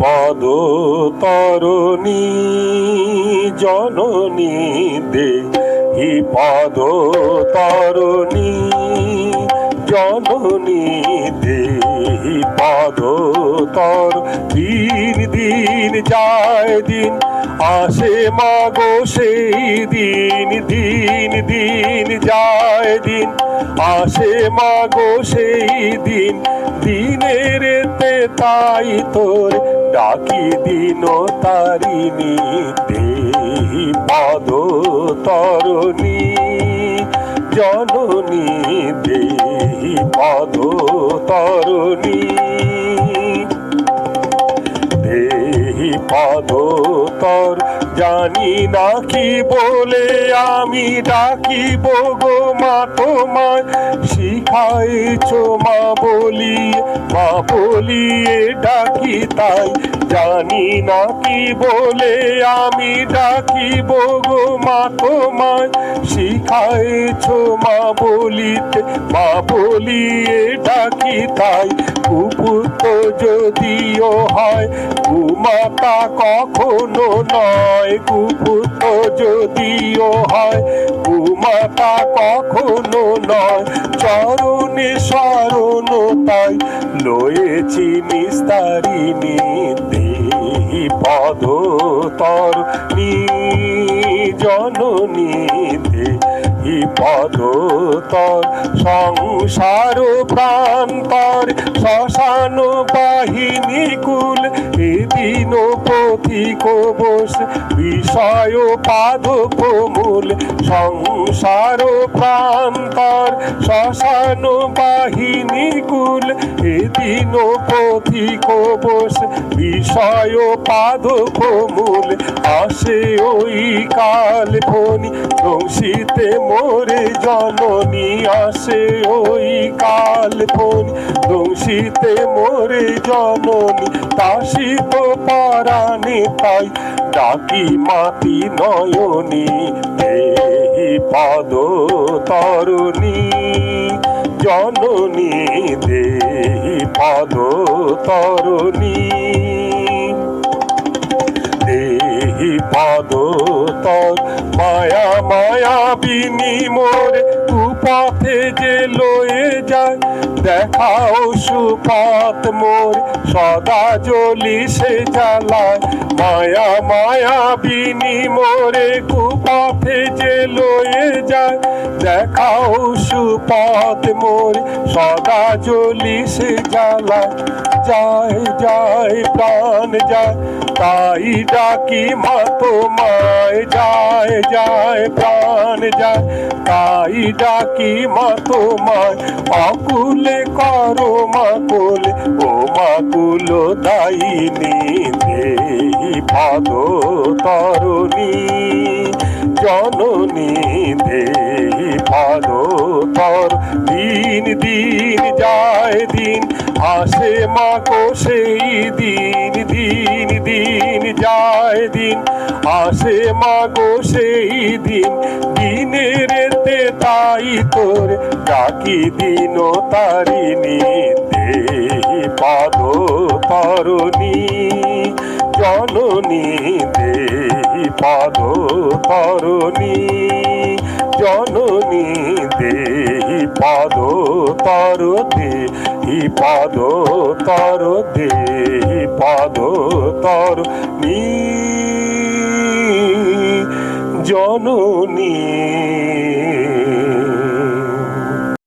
পদ তরণী, জননী দেহি পদ তরণী, জননী দেহি পদ তর। দিন দিন যায় দিন, আসে মাগো সেই দিন দিন দিন যায় দিন, আসে মাগো সেই দিন, দিনের তাই তোর ডাকি দিন তারিণী দেহি পদ তরণী। জননী দেহি পদ তরণী। দেহি পদ তর জানি না কি বলে আমি ডাকিব গো মা তোমায়। শিখাইছ মা বলি মা বলি ডাকি তাই। জানি না কি বলে আমি ডাকিব গো মা তোমায়। শিখাইছ মা বলিতে, মা বলিয়ে ডাকি তাই। কুপুত যদিও হয়, কুমাতা কখনো নয়। কুপুত যদিও হয়, কুমাতা কখনো নয়। চরণে শরণ তাই লয়েছি নিস্তারিণী দেহি পদ তর জননী দেহি পদ তর সংসার প্রান্তর শ্মশান বাহিনী কুল এদিন পথিক বস বিষয় পাদপ মূল, সংসার প্রান্তর, শ্মশান বাহিনী কুল। এদিন পথিক বস বিষয় পাদপ মূল, আসে ওই কাল ফনি ধ্বংসিতে মোরে জননী, আসে ওই কাল ফনি ধ্বংসিতে মোরে জননী তাসিত পারানে তাই ডাকি মাতি নয়নী দেহি পদ তরুণী। জননী দেহি পদ তরণী। দেহি পদ মায়া মায়া মোর কুপথে যে লয়ে যায়। দেখাও সুপাত মোর, সদা জলি সে জ্বালায়। মায়া মায়া বিনি মোরে কুপথে যে লয়ে যায়। দেখাও সুপাত মোর, সদা জ্বলি। সে জ্বালায় যায় যায়, প্রাণ যায়, তাই ডাকি মা তোমায়। যায় যায়, প্রাণ যায়, তাই ডাকি মা তোমায়। অকুলে করো মা কোলে, ও মা কুল দাইনি দেহি পদ তরণী। জননী দেহি পদ তর দিন দিন যায় দিন, আসে মা গো সেই দিন দিন দিন যায় দিন, আসে মা গো সেই দিন। দিনের তে তাই তোর ডাকি দিন তারিণী দেহি পদ তরণী জননী দেহি পদ তরণী। জননী দেহি পদ তর দেহি পদ তর দেহি পদ তর জননী